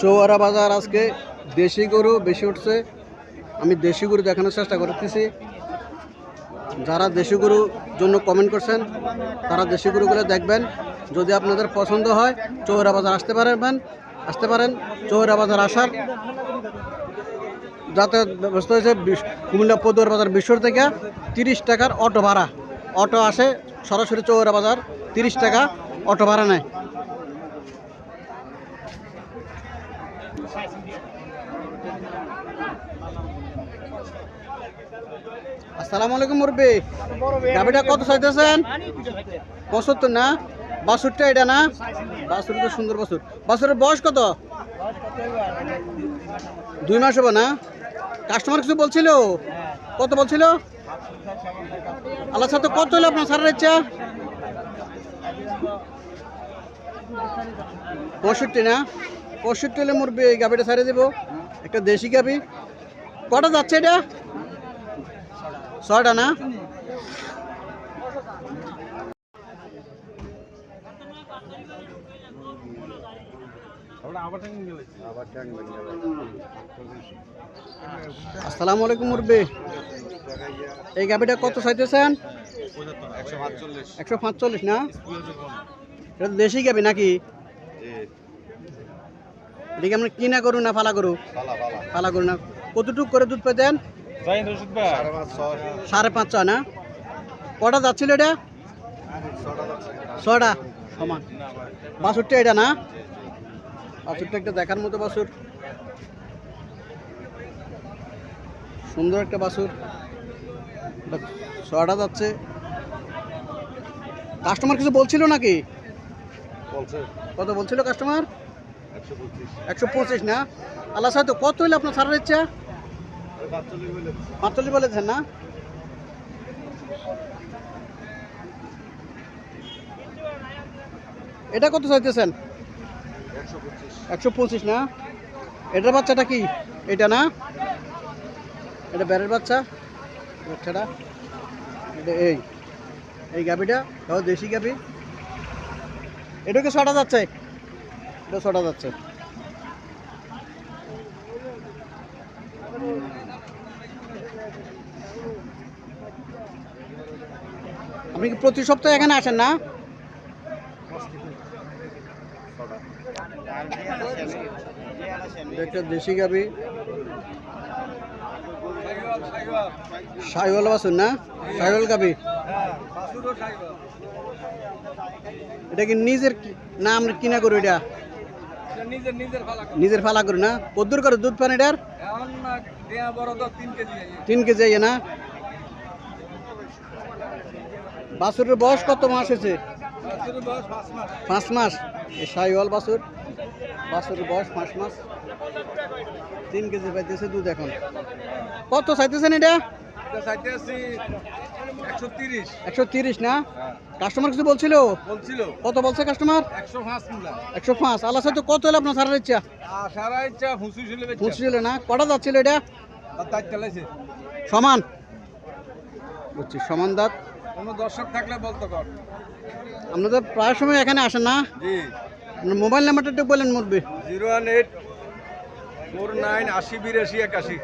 চৌয়ারা বাজার আজকে দেশি গরু বেশি উঠছে। আমি দেশি গরু দেখানোর চেষ্টা করতেছি। যারা দেশি গরুর জন্য কমেন্ট করছেন, তারা দেশি গরুগুলো দেখবেন। যদি আপনাদের পছন্দ হয় চৌরা বাজার আসতে পারবেন। আসতে পারেন চৌরা বাজার আসার। যাতায়াত ব্যবস্থা হয়েছে কুমিল্লা পদুয়ার বাজার বিশ্বর থেকে তিরিশ টাকার অটো ভাড়া। অটো আসে সরাসরি চৌরা বাজার, তিরিশ টাকা অটো ভাড়া নেয়। আসসালামু আলাইকুম মুরব্বী। গাবিটা কত চাইতেছেন? পঁচাত্তর না? বাসুরটা এটা না? বাসুর তো সুন্দর বাসুর বাসুরের বয়স কত? দুই মাস হবে না? কাস্টমার কিছু বলছিল? কত বলছিল? আল্লাহ সাথে কত হলো আপনার সারার ইচ্ছা? পঁয়ষট্টি না? পঁয়ষট্টি হলে মুরব্বী এই গাবিটা ছাড়িয়ে দেবো। একটা দেশি গাবি কটা যাচ্ছে এটা? ছয়টা না আসসালামু আলাইকুম মুরব্বী। এই গাবিটা কত চাইতেছেন? একশো পাঁচচল্লিশ না? এটা দেশি গাবি নাকি? এদিকে আমরা কিনা করু না ফালা করু ফালা করু না। কতটুক করে দুধ পেতেন? সাড়ে পাঁচ ছয় না? কটা যাচ্ছিল এটা? ছটা সমান। বাছুরটা এটা না? বাসুরটা একটা দেখার মতো বাসুর সুন্দর একটা বাসুর ছটা যাচ্ছে। কাস্টমার কিছু বলছিল নাকি? কত বলছিল কাস্টমার? একশো পঁচিশ। না? আল্লাহ সাহেব কত হইলে আপনার ছাড়ার ইচ্ছা? পাঁচচল্লিশ বলেছেন না? এটা কত চাইতেছেন? একশো পঁচিশ। না? এটার বাচ্চাটা কি? এটা না? এটা ব্যারের বাচ্চা? বাচ্চাটা? এটা এই। এই গাবিটা তাও দেশি গাবি এটাকে ছটা যাচ্ছে? এটা ছটা যাচ্ছে। আপনি কি প্রতি সপ্তাহে এখানে আসেন না? একটা দেশি গাবি। সাইওয়াল বাসুন না? সাইওয়াল গাবি। এটা কি নিজের না আমরা কিনা করো এটা? নিজের ফালা করি না? কদ্দুর করে দুধ পান এটার? তিন কেজি। না? বাছুরের বয়স কত মাস হয়েছে? পাঁচ মাস। এই সাইওয়াল বাছুর। বাছুরের বয়স পাঁচ মাস। তিন কেজি পাইতেছে দুধ এখন। কত চাইতেছেন এটা? একশো তিরিশ। না? কাস্টমার কিছু বলছিল? বলছিল। কত বলছে কাস্টমার? একশো পাঁচ আল্লাহ সাথে কত হলে আপনার সারার ইচ্ছা? আর সারা ইচ্ছা হুঁসু ছিল না? কটা যাচ্ছিল এটা? সমান? বুঝছি সমান দাঁত। কোনো দর্শক থাকলে বলতো আপনাদের প্রায় সময় এখানে আসেন না। জি। মোবাইল নাম্বারটা একটু বলেন মুরবি zero one eight four nine আশি বিরাশি একাশি।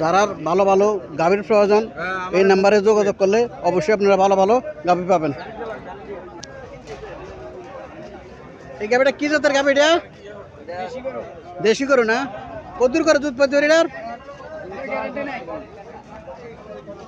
যারা ভালো ভালো গাভীর প্রয়োজন হ্যাঁ, এই নাম্বারে যোগাযোগ করলে অবশ্যই আপনারা ভালো ভালো গাভী পাবেন। এই গাভীটা কি জাতের গাভীটা দেশি করো না? কদূর করে দুধ পাতি এটার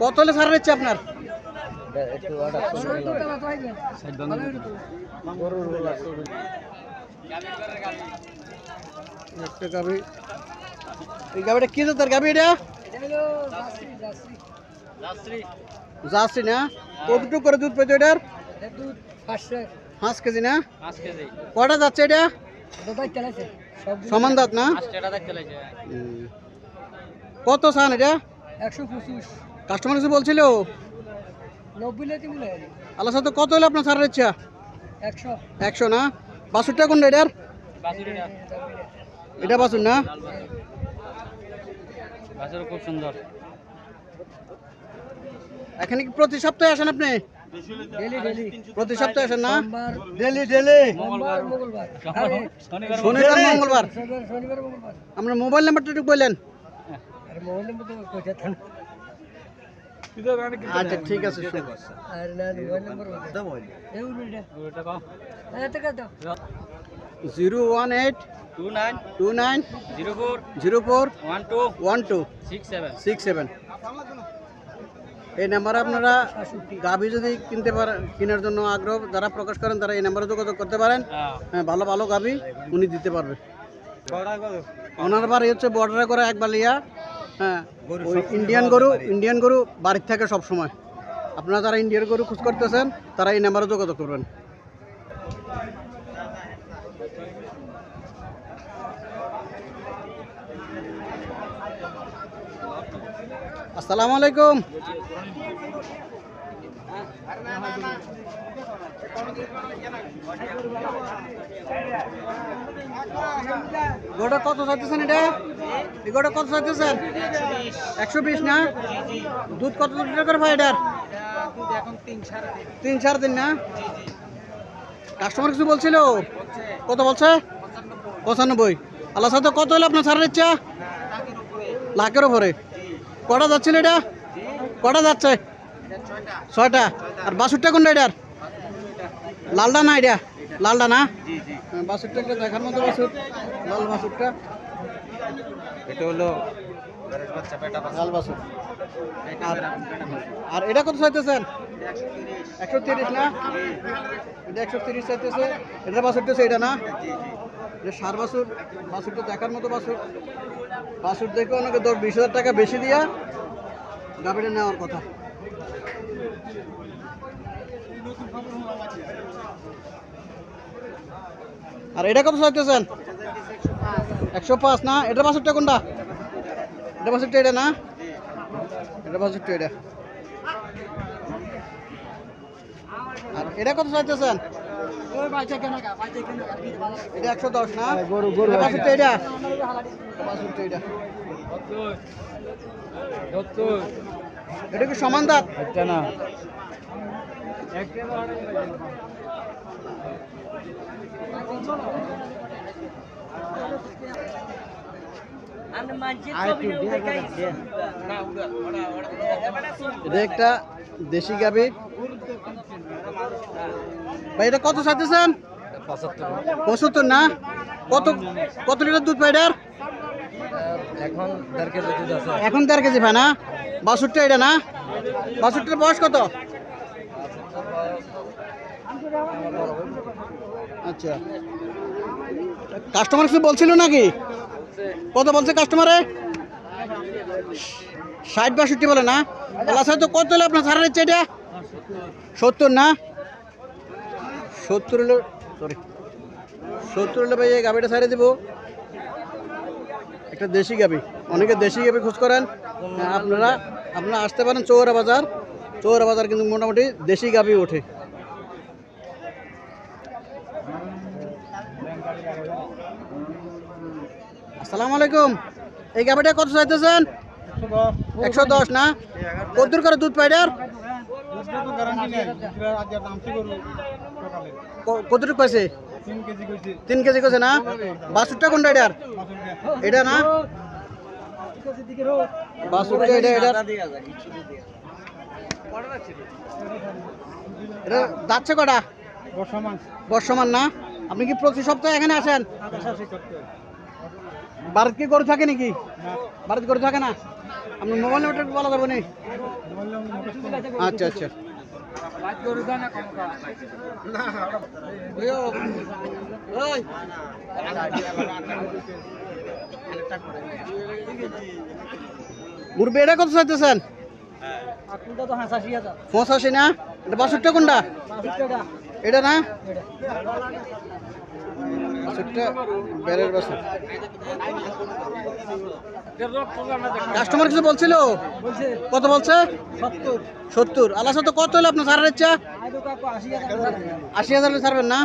কত হলে সারার ইচ্ছা আপনার? একটা গাবি। এই গাবিটা কি জাতের গাবি এটা? না? কতটুকু করে দুধ পেতো এটার? পাঁচ কেজি না? কটা যাচ্ছে এটা? সব সমান দাঁত না। কত চান এটা? একশো পঁচিশ। কাস্টমার কিছু বলছিল আল্লাহ সাথে কত হলো আপনার ছাড়ের ইচ্ছা? একশো। একশো না? বাসুরটা কোনটা এটার? বাছুরিটা এটা বাসুর না? খুব সুন্দর। এখানে কি প্রতি সপ্তাহে আসেন আপনি? প্রতি সপ্তাহে আসেন না? ডেলি ডেলি শনিবার মঙ্গলবার। শনিবার শনিবার মঙ্গলবার। আপনার মোবাইল নাম্বারটা একটু বললেন। মোবাইল নম্বর আচ্ছা ঠিক আছে শুন। আর না মোবাইল নম্বর এই উল্টা দুটো পাও এত কত? Zero one eight two nine two nine zero four zero four one two one two six seven. Six seven. এই নাম্বারে আপনারা গাভি যদি কিনতে পারেন কেনার জন্য আগ্রহ যারা প্রকাশ করেন তারা এই নাম্বারে যোগাযোগ করতে পারেন। হ্যাঁ। ভালো ভালো গাভি উনি দিতে পারবে। ওনার বাড়ি হচ্ছে বর্ডারে করা এক বালিয়া হ্যাঁ। ওই ইন্ডিয়ান গরু ইন্ডিয়ান গরু বাড়ির থেকে সব সময় আপনারা যারা ইন্ডিয়ান গরু খোঁজ করতেছেন তারা এই নাম্বারে যোগাযোগ করবেন। আসসালামু আলাইকুম। গোটা কত চাইতেছেন এটা? গোটা কত চাইতেছেন? একশো বিশ না? দুধ কত লিটার করে ভাই এটার? তিন সাড়ে তিন না? কাস্টমার কিছু বলছিল? কত বলছে? পঁচানব্বই। আল্লাহ সাথে কত হলো আপনার ছাড়ের ইচ্ছা? লাখের ওপরে কটা যাচ্ছিল এটা? কটা যাচ্ছে? ছয়টা। আর বাসুরটা কোনটা এটার? লালটা না এটা? লালটা না? হ্যাঁ, বাসুরটা একটা দেখার মতো বাসুর। লাল বাসুরটা। এটা হলো লাল বাসুর। আর এটা কত চাইতেছেন? একশো তিরিশ। না? এটা একশো তিরিশ চাইতেছে। এটা বাসুরটা এটা না? এটা সার বাসুর। বাসুরটা দেখার মতো বাসুর। বাসুর দেখে অনেকে দশ বিশ হাজার টাকা বেশি দিয়া গাভীটা নেওয়ার কথা। আর এটা কত চাইতেছেন? একশো পাঁচ না? এটা বাসুরটা কোনটা? এটা বাসুরটা এটা না? এটা বাসুরটা এটা। আর এটা কত চাইতেছেন? এটা একশো দশ না? গরু গরু বাসুরটা এটা? এটা এটা কি সমান দাঁত একটা না। এটা একটা দেশি গাবি ভাই এটা কত চাইতেছেন পঁচাত্তর। না? কত কত লিটার দুধ পাই এটার? এখন দেড় কেজি কেজি ভাই না? বাষট্টি এটা না? বাষট্টির বয়স কত? আচ্ছা। কাস্টমার কিছু বলছিল নাকি? কত বলছে কাস্টমারে ষাট, বাষট্টি বলে না? তো কত হলে আপনার ছাড়ার ইচ্ছে এটা? সত্তর না? সত্তর হলে সরি সত্তর হলে ভাই গাভিটা ছাড়িয়ে দেবো। একটা দেশি গাবি। অনেকে দেশি গাবি খোঁজ করেন। আপনারা আপনারা আসতে পারেন চৌরা বাজার। চৌরা বাজার কিন্তু মোটামুটি দেশি গাবি ওঠে। আসসালামু আলাইকুম। এই গাবিটা কত চাইতেছেন? একশো দশ না? কত দূর করে দুধ পাইডার কতটুকু পাইছে? তিন কেজি কইছে। না? বাসুরটা কোনটা এটার? এটা না? বাসুরটা এটা এটা এটা যাচ্ছে কটা? বর্ষমান। না? আপনি কি প্রতি সপ্তাহে এখানে আসেন? ভারত কি গরু থাকে নাকি? ভারত গরু থাকে না? আপনার মোবাইল নাম্বারটা বলা যাবে নি আচ্ছা আচ্ছা। ওই। মুরব্বি এটা কত চাইতেছেন? পঁচাশি না? এটা বাসুরটা কোনটা? এটা না? বাছুরটা বেড়ের বাছুর। কাস্টমার কিছু বলছিল? কত বলছে? সত্তর। আল্লাহ তো কত হলো আপনার সারের ইচ্ছা? আশি হাজার ছাড়বেন না?